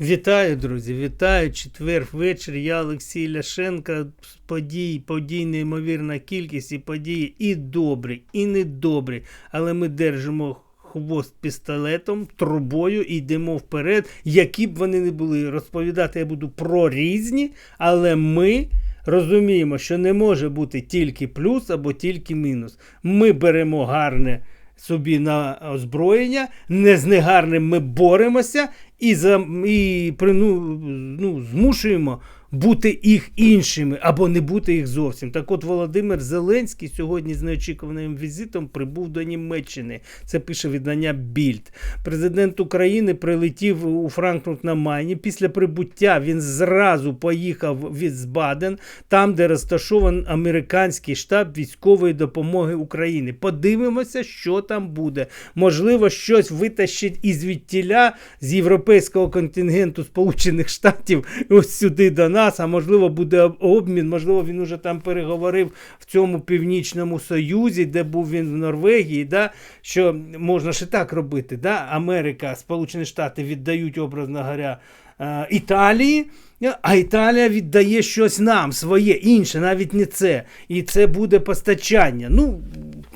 Вітаю, друзі! Вітаю! Четвер вечір. Я Олексій Ляшенко. Подій, подій, неймовірна кількість і події і добрі, і недобрі. Але ми держимо хвост пістолетом, трубою і йдемо вперед, які б вони не були. Розповідати я буду про різні, але ми. Розуміємо, що не може бути тільки плюс або тільки мінус. Ми беремо гарне собі на озброєння, не з негарним ми боремося і за, і ну, ну, змушуємо бути їх іншими або не бути їх зовсім. Так от Володимир Зеленський сьогодні з неочікуваним візитом прибув до Німеччини. Це пише видання Більд. Президент України прилетів у Франкфурт на Майні. Після прибуття він зразу поїхав в Віцбаден, там, де розташований американський штаб військової допомоги України. Подивимося, що там буде. Можливо, щось витащить із відтіля з європейського контингенту Сполучених Штатів ось сюди до нас нас, а можливо, буде обмін, можливо, він уже там переговорив в цьому північному союзі, де був він в Норвегії, да, що можна ще так робити. Да? Америка, Сполучені Штати віддають образно говоря, е, Італії. А Італія віддає щось нам, своє, інше, навіть не це. І це буде постачання. Ну,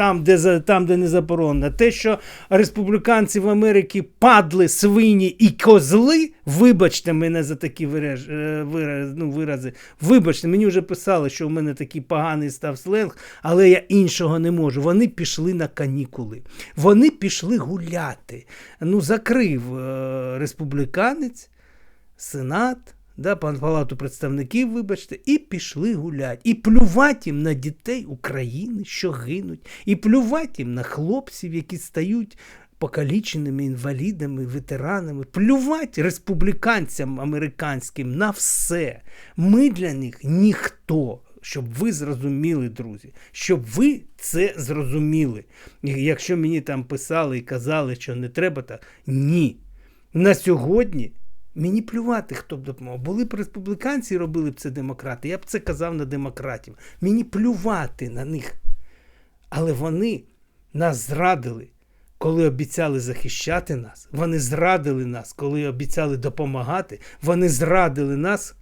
там, де там, де не заборонено. Те, що республіканці в Америці падли свині і козли, вибачте мене за такі вираз, е, вираз, ну, вирази. Вибачте, мені вже писали, що в мене такий поганий став сленг, але я іншого не можу. Вони пішли на канікули. Вони пішли гуляти. Ну, закрив е, республіканець, сенат да, палату представників, вибачте, і пішли гулять. І плювати їм на дітей України, що гинуть, і плювати їм на хлопців, які стають покаліченими інвалідами, ветеранами, плювати республіканцям американським на все. Ми для них ніхто. Щоб ви зрозуміли, друзі, щоб ви це зрозуміли. Якщо мені там писали і казали, що не треба так, ні. На сьогодні Мені плювати, хто б допомагав. Були б республіканці робили б це демократи. Я б це казав на демократів. Мені плювати на них. Але вони нас зрадили, коли обіцяли захищати нас. Вони зрадили нас, коли обіцяли допомагати. Вони зрадили нас,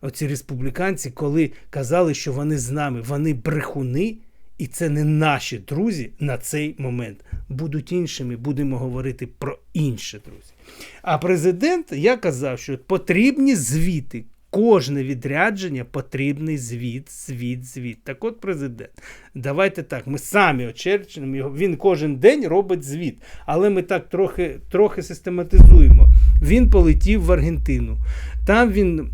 оці республіканці, коли казали, що вони з нами. Вони брехуни, і це не наші друзі на цей момент. Будуть іншими, будемо говорити про інше, друзі. А президент я казав, що потрібні звіти. Кожне відрядження потрібний звіт, звіт, звіт. Так от президент. Давайте так, ми самі очерчуємо його. Він кожен день робить звіт. Але ми так трохи трохи систематизуємо. Він полетів в Аргентину. Там він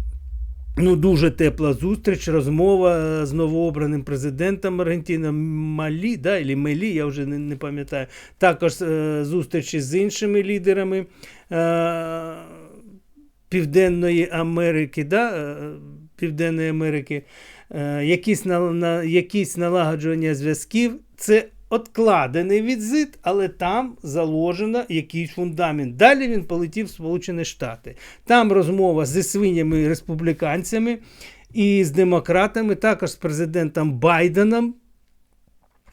Ну, Дуже тепла зустріч, розмова е, з новообраним президентом Аргентини Малі, да, Мелі, я вже не не пам'ятаю. Також е, зустрічі з іншими лідерами е, Південної Америки, да, е, Південної Америки, е, якісь, на, на, якісь налагоджування зв'язків. Це откладений візит, але там заложено якийсь фундамент. Далі він полетів в Сполучені Штати. Там розмова зі свинями республіканцями і з демократами, також з президентом Байденом.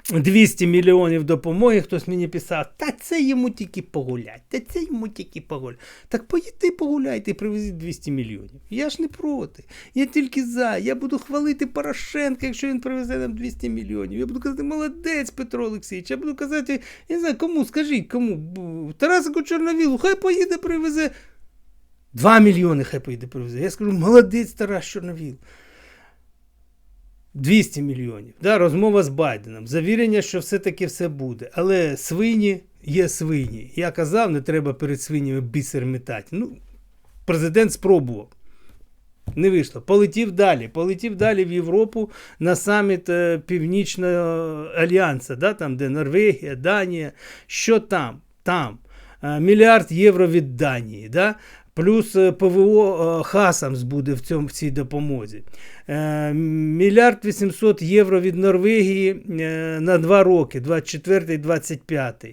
200 мільйонів допомоги, хтось мені писав, та це йому тільки погулять, та це йому тільки погулять. Так поїдьте погуляйте і привезіть 200 мільйонів. Я ж не проти. Я тільки за. Я буду хвалити Порошенка, якщо він привезе нам 200 мільйонів. Я буду казати, молодець Петро Олексійович. Я буду казати, я не знаю, кому, скажіть, кому? Тарасику Чорновілу, хай поїде, привезе. 2 мільйони, хай поїде привезе. Я скажу, молодець Тарас Чорновіл. 200 мільйонів. Да, Розмова з Байденом. Завірення, що все-таки все буде. Але свині є свині. Я казав, не треба перед свинями бісер метати. Ну, Президент спробував. Не вийшло. Полетів далі. Полетів далі в Європу на саміт е, Північного Альянсу, да, там, де Норвегія, Данія. Що там? Там. Е, мільярд євро від Данії. Да? Плюс е, ПВО Хасамс буде в цьому, в цій допомозі. Е, мільярд 800 євро від Норвегії е, на два роки, 24 і 25.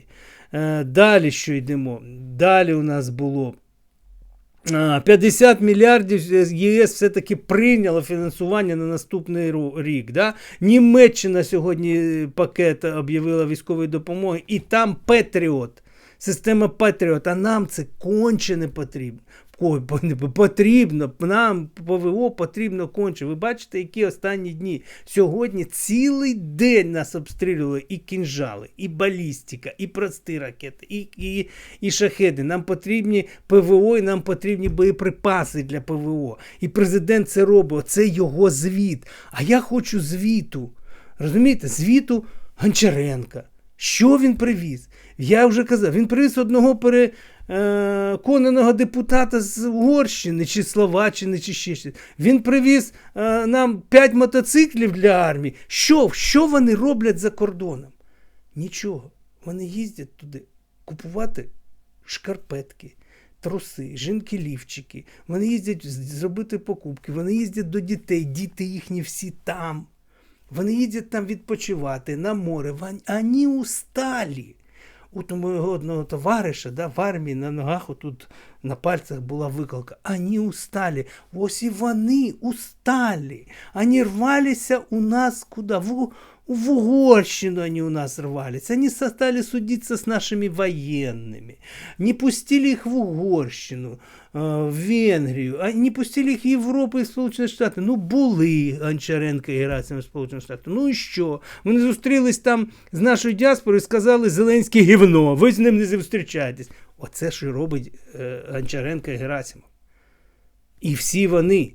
Далі що йдемо? Далі у нас було. 50 мільярдів ЄС все-таки прийняло фінансування на наступний рік. Да? Німеччина сьогодні пакет об'явила військової допомоги, і там Петріот система Патріот, а нам це конче не потрібно. Потрібно, нам ПВО потрібно конче. Ви бачите, які останні дні. Сьогодні цілий день нас обстрілювали і кінжали, і балістика, і прості ракети, і, і, і шахеди. Нам потрібні ПВО, і нам потрібні боєприпаси для ПВО. І президент це робить. Це його звіт. А я хочу звіту. Розумієте, звіту Гончаренка. Що він привіз? Я вже казав, він привіз одного переконаного депутата з Угорщини чи Словаччини, чи ще щось. Він привіз е, нам 5 мотоциклів для армії. Що? Що вони роблять за кордоном? Нічого. Вони їздять туди купувати шкарпетки, труси, жінки-лівчики. Вони їздять зробити покупки, вони їздять до дітей, діти їхні всі там. Вони їздять там відпочивати на море. Вон- Вони усталі. У мого одного товариша да, в армії на ногах отут на пальцях була виколка. Ані усталі. Ось і вони усталі. Ані рвалися у нас куди? В Угорщину они у нас рвались. Они стали судиться с нашими военными. Не пустили их в Угорщину, э, в Венгрію, не пустили їх в Європу і в Сполучені Штати. Ну, були Гончаренко і Герасимов в Сполучених Штатах. Ну і що? Вони зустрілись там з нашою діаспорою і сказали Зеленське гівно, ви з ним не зустрічаєтесь. Оце що робить е, Гончаренко і Герасимов. І всі вони.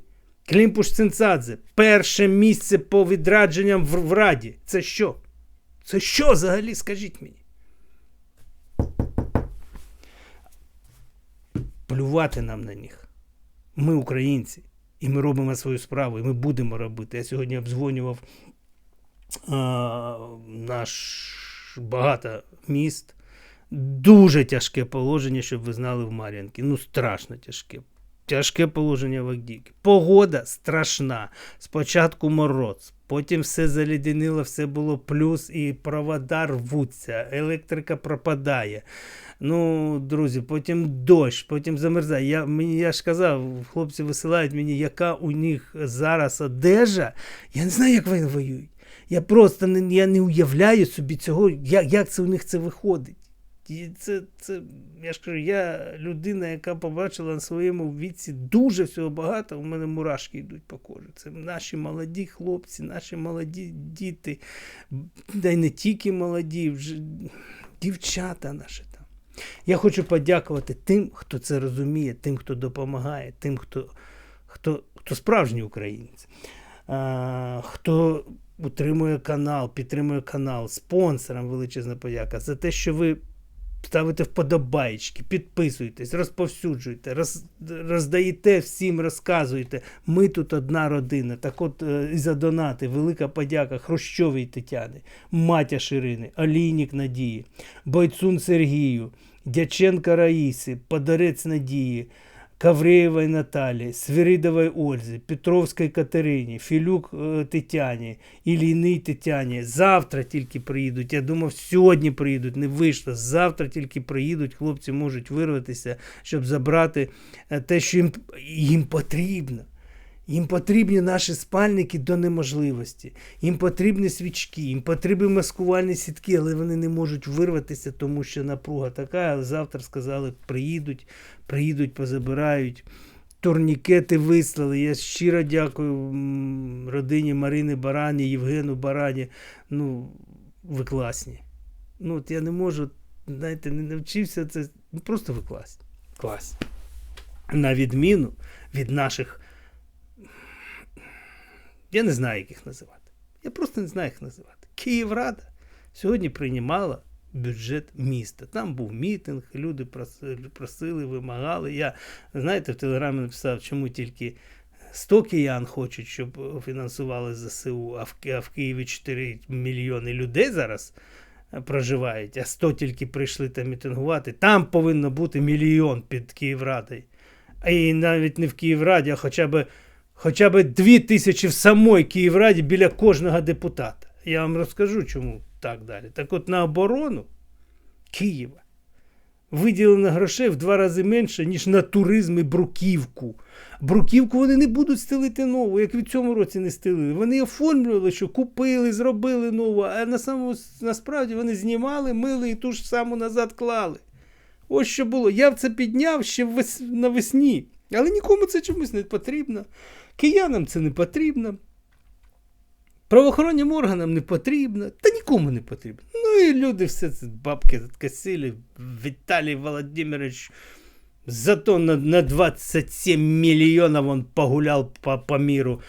Клімпуш Цинцадзе, перше місце по відрадженням в, в Раді. Це що? Це що взагалі, скажіть мені? Плювати нам на них. Ми українці. І ми робимо свою справу, і ми будемо робити. Я сьогодні обдзвонював наш багато міст. Дуже тяжке положення, щоб ви знали в Мар'янці. Ну, страшно тяжке. Тяжке положення в Авдіївці. Погода страшна. Спочатку мороз, потім все заліденіло, все було плюс, і провода рвуться, електрика пропадає. Ну, друзі, потім дощ, потім замерзає. Я, мені, я ж казав, хлопці висилають мені, яка у них зараз одежа. Я не знаю, як вони воюють. Я просто не, я не уявляю собі цього, як, як це у них це виходить. Це, це, я ж кажу, я людина, яка побачила на своєму віці дуже всього багато, у мене мурашки йдуть по кожі. Це наші молоді хлопці, наші молоді діти, та й не тільки молоді, вже дівчата наші там. Я хочу подякувати тим, хто це розуміє, тим, хто допомагає, тим, хто, хто, хто справжній українець, а, хто утримує канал, підтримує канал, спонсорам величезна подяка за те, що ви ставите вподобайки, підписуйтесь, розповсюджуйте, роз, роздаєте всім, розказуєте. Ми тут одна родина. Так от е, і за донати велика подяка Хрущовій Тетяни, Матя Ширини, Олійнік Надії, Бойцун Сергію, Дяченка Раїси, Подарець Надії. Кавреєвої Наталье, Свиридової Ользі, Петровської Катерині, Філюк е, Тетяні, Іліни Тетяні. Завтра тільки приїдуть. Я думав, сьогодні приїдуть, не вийшло. Завтра тільки приїдуть. Хлопці можуть вирватися, щоб забрати е, те, що їм, їм потрібно. Їм потрібні наші спальники до неможливості. Їм потрібні свічки, їм потрібні маскувальні сітки, але вони не можуть вирватися, тому що напруга така. Але завтра сказали, приїдуть, приїдуть, позабирають. Турнікети вислали. Я щиро дякую родині Марини Барані, Євгену Барані. Ну, ви класні. Ну, от я не можу, знаєте, не навчився це. Ну, просто ви класні. Класні. На відміну від наших. Я не знаю, як їх називати. Я просто не знаю, як називати. Київрада сьогодні приймала бюджет міста. Там був мітинг, люди просили, вимагали. Я, знаєте, в телеграмі написав, чому тільки 100 киян хочуть, щоб фінансували ЗСУ, а в, а в Києві 4 мільйони людей зараз проживають, а 100 тільки прийшли там мітингувати. Там повинно бути мільйон під Київрадою. І навіть не в Київраді, а хоча б хоча б дві тисячі в самій Київраді біля кожного депутата. Я вам розкажу, чому так далі. Так от на оборону Києва виділено грошей в два рази менше, ніж на туризм і бруківку. Бруківку вони не будуть стелити нову, як в цьому році не стелили. Вони оформлювали, що купили, зробили нову, а на самому, насправді вони знімали, мили і ту ж саму назад клали. Ось що було. Я це підняв ще навесні. Але нікому це чомусь не потрібно. Киянам це не потрібно. Правоохоронним органам не потрібно, та нікому не потрібно. Ну і люди все це бабки косили. Віталій Володимирович зато на, на 27 мільйонів он погуляв по, по міру.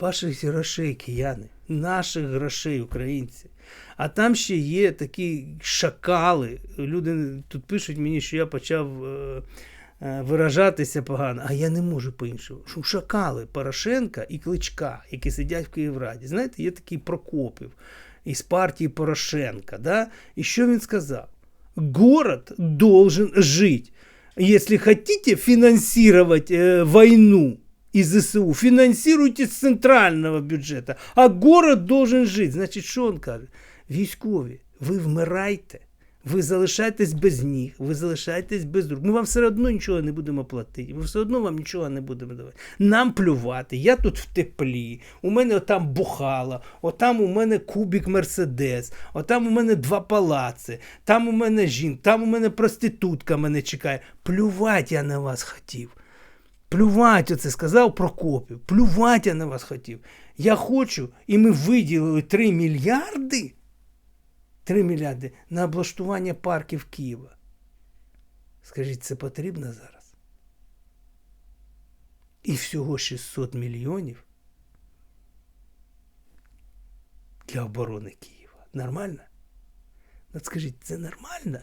Ваших грошей, кияни, наших грошей, українці. А там ще є такі шакали. Люди тут пишуть мені, що я почав е, виражатися погано, а я не можу по-іншому. Що шакали Порошенка і Кличка, які сидять в Київраді. Знаєте, є такий Прокопів із партії Порошенка. Да? І що він сказав? Город должен жить. Если хотите финансировать э, войну из ЗСУ, финансируйте с центрального бюджета, а город должен жити. Значить, що він каже? Військові, ви вмирайте, ви залишаєтесь без ніг, ви залишаєтесь без рук. Ми вам все одно нічого не будемо платити, ми все одно вам нічого не будемо давати. Нам плювати, я тут в теплі, у мене отам бухала, отам у мене кубік Мерседес, отам у мене два палаци, там у мене жінка, там у мене проститутка мене чекає. Плювать я на вас хотів. Плювать, оце сказав Прокопів. Плювать я на вас хотів. Я хочу, і ми виділили 3 мільярди. 3 мільярди на облаштування парків Києва. Скажіть, це потрібно зараз? І всього 600 мільйонів для оборони Києва. Нормально? От скажіть, це нормально?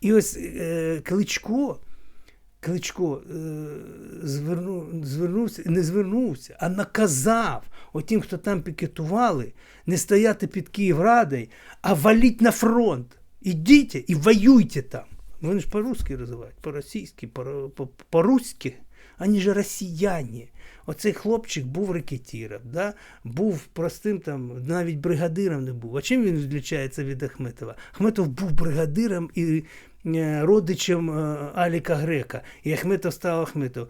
І ось е, Кличко, Кличко е, зверну, звернувся, не звернувся, а наказав отим, хто там пікетували, не стояти під Київрадою, а валіть на фронт. Ідіть і воюйте там. Вони ж по-русски називають, по-російськи, по- по- по-руськи. Вони ж росіяни. Оцей хлопчик був рекетіром, да? був простим там, навіть бригадиром не був. А чим він відлічається від Ахметова? Ахметов був бригадиром і родичем е, Аліка Грека. І Ахметов став Ахметов. Е,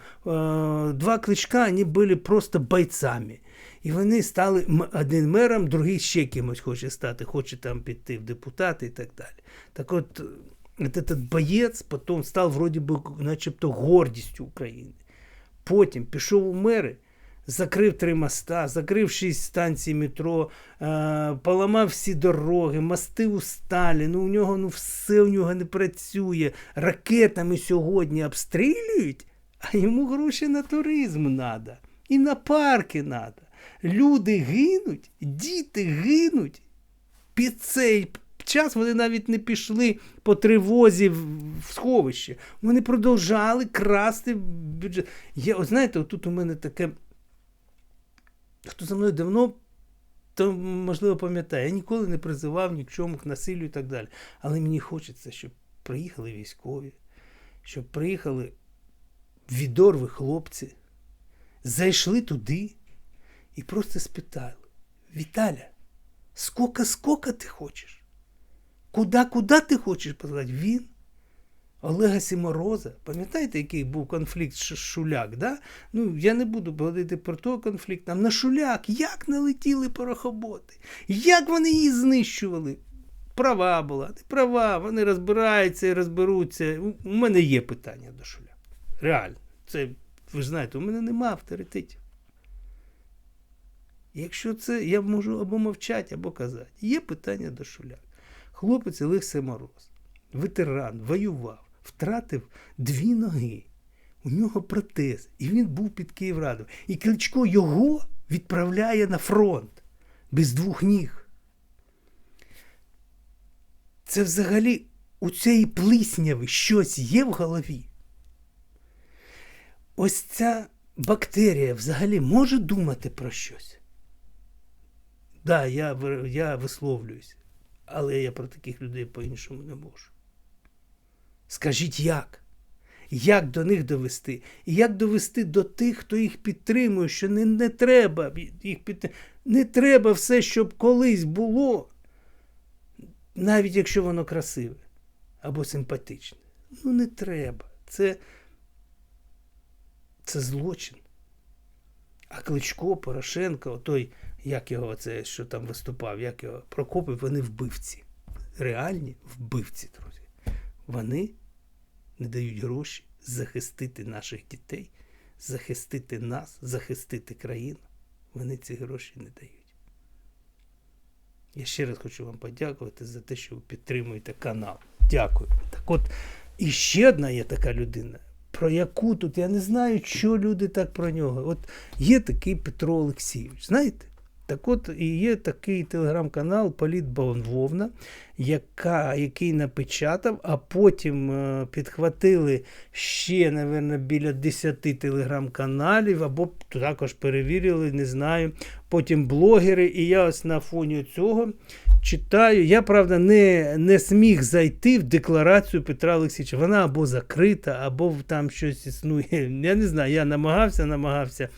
Два кличка вони були просто бойцями. І вони стали один мером, другий ще кимось хоче стати, хоче там піти в депутати і так далі. Так от этот боєць потім став вроді би начебто гордістю України. Потім пішов у мери, закрив три моста, закрив шість станцій метро, е, поламав всі дороги, мости усталі. Ну у нього ну все у нього не працює. Ракетами сьогодні обстрілюють, а йому гроші на туризм треба. І на парки треба. Люди гинуть, діти гинуть. Під цей час вони навіть не пішли по тривозі в в сховище. Вони продовжали красти бюджет. Я, от знаєте, тут у мене таке. Хто за мною давно, то можливо пам'ятає, я ніколи не призивав ні к чому, к насиллю і так далі. Але мені хочеться, щоб приїхали військові, щоб приїхали відорви хлопці, зайшли туди і просто спитали: Віталя, скільки ти хочеш? Куда, куди ти хочеш позвати? Він? Олега Сімороза. Пам'ятаєте, який був конфлікт Шуляк? Да? Ну, я не буду говорити про той конфлікт. Там на Шуляк, як налетіли порохоботи, як вони її знищували. Права була, не права, вони розбираються і розберуться. У мене є питання до Шуляка. Реально. Це, ви знаєте, у мене нема авторитетів. Якщо це, я можу або мовчати, або казати. Є питання до Шуляка. Хлопець Олег Семороз, ветеран, воював, втратив дві ноги. У нього протез, і він був під Київрадом. І Кличко його відправляє на фронт без двох ніг. Це взагалі у цієї плисняви щось є в голові. Ось ця бактерія взагалі може думати про щось. Да, я, я висловлююся, але я про таких людей по-іншому не можу. Скажіть як? Як до них довести? І як довести до тих, хто їх підтримує, що не, не треба їх підтримувати. Не треба все, щоб колись було, навіть якщо воно красиве або симпатичне. Ну не треба. Це, це злочин. А Кличко, Порошенко, той, як його це, що там виступав, як його Прокопів, вони вбивці. Реальні вбивці, друзі. Вони не дають гроші захистити наших дітей, захистити нас, захистити країну. Вони ці гроші не дають. Я ще раз хочу вам подякувати за те, що ви підтримуєте канал. Дякую. Так от, і ще одна є така людина, про яку тут я не знаю, що люди так про нього. От є такий Петро Олексійович, знаєте? Так от і є такий телеграм-канал Політбанвовна, яка, який напечатав, а потім е, підхватили ще, мабуть, біля 10 телеграм-каналів, або також перевірили, не знаю. Потім блогери. І я ось на фоні цього читаю. Я, правда, не, не зміг зайти в декларацію Петра Олексійовича. Вона або закрита, або там щось існує. Я не знаю, я намагався, намагався.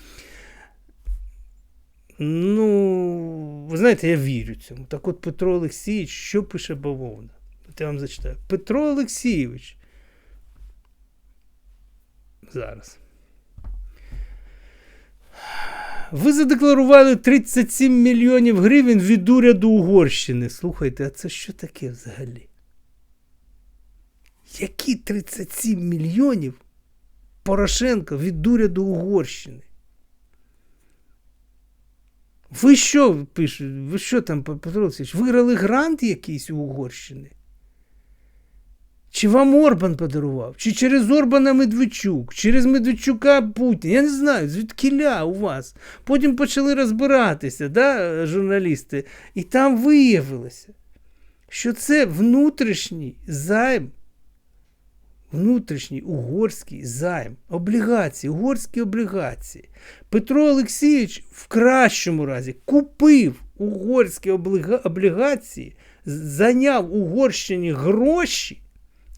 Ну, ви знаєте, я вірю цьому. Так от Петро Олексійович, що пише бавовна? От я вам зачитаю. Петро Олексійович. Зараз. Ви задекларували 37 мільйонів гривень від уряду Угорщини. Слухайте, а це що таке взагалі? Які 37 мільйонів Порошенко від уряду Угорщини? Ви що пишете? Ви що там, Петро Олексійович, виграли грант якийсь у Угорщини? Чи вам Орбан подарував? Чи через Орбана Медведчук, через Медведчука Путін? Я не знаю, звідкіля у вас. Потім почали розбиратися, да, журналісти, і там виявилося, що це внутрішній займ, внутрішній угорський займ, облігації, угорські облігації. Петро Олексійович в кращому разі купив угорські облігації, зайняв Угорщині гроші.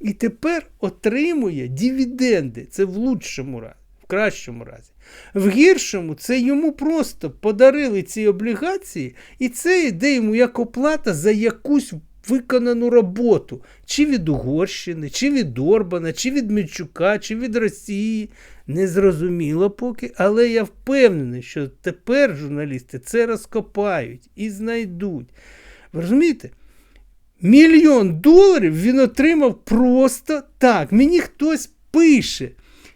І тепер отримує дивіденди. Це в лучшому разі, в кращому разі. В гіршому це йому просто подарили ці облігації, і це йде йому як оплата за якусь виконану роботу. Чи від Угорщини, чи від Орбана, чи від Медчука, чи від Росії. Незрозуміло поки, але я впевнений, що тепер журналісти це розкопають і знайдуть. Ви розумієте? Мільйон доларів він отримав просто так. Мені хтось пише,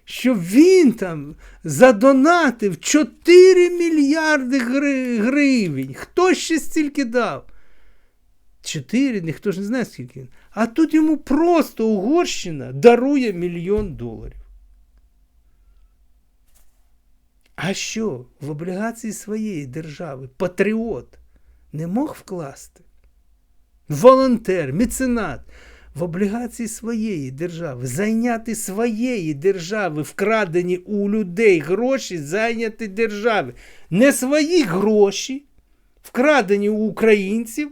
що він там задонатив 4 мільярди гривень. Хто ще стільки дав? 4, ніхто ж не знає, скільки він. А тут йому просто Угорщина дарує мільйон доларів. А що в облігації своєї держави патріот не мог вкласти? волонтер, меценат в облігації своєї держави, зайняти своєї держави, вкрадені у людей гроші, зайняти держави. Не свої гроші, вкрадені у українців,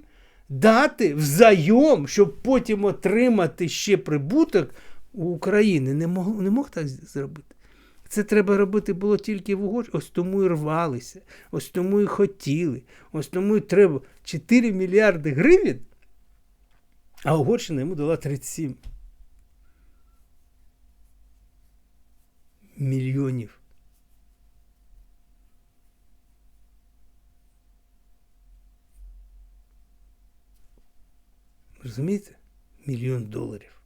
дати взайом, щоб потім отримати ще прибуток у України. Не мог, не мог так зробити. Це треба робити було тільки в Угорщині. Ось тому і рвалися, ось тому і хотіли, ось тому і треба 4 мільярди гривень. А Угорщина йому дала 37 мільйонів. Розумієте? Мільйон доларів.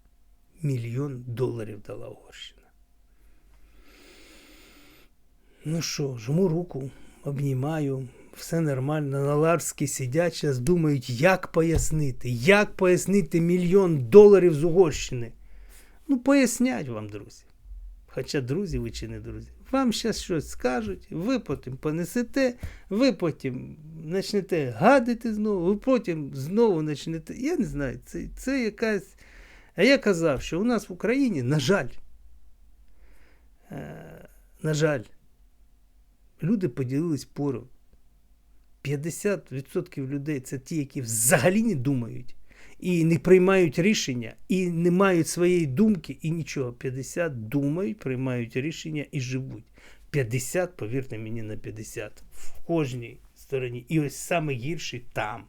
Мільйон доларів дала Угорщина. Ну що, жму руку, обнімаю, все нормально. На Ларській сидять, зараз думають, як пояснити, як пояснити мільйон доларів з Угорщини. Ну, пояснять вам, друзі. Хоча друзі ви чи не друзі. Вам зараз щось скажуть, ви потім понесете, ви потім почнете гадити знову, ви потім знову почнете. Я не знаю, це, це якась. А я казав, що у нас в Україні, на жаль, е, на жаль, люди поділились поровну. 50% людей це ті, які взагалі не думають і не приймають рішення, і не мають своєї думки, і нічого. 50 думають, приймають рішення і живуть. 50, повірте мені, на 50 в кожній стороні. І ось саме гірше там.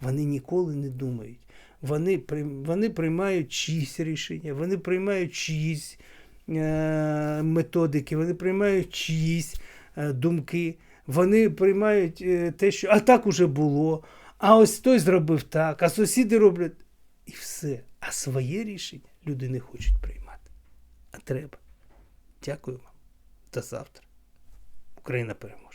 Вони ніколи не думають. Вони, вони приймають чиїсь рішення, вони приймають чиїсь е- методики, вони приймають чиїсь е, думки. Вони приймають е, те, що а так уже було, а ось той зробив так, а сусіди роблять. І все. А своє рішення люди не хочуть приймати. а треба. Дякую вам. До завтра. Україна переможе.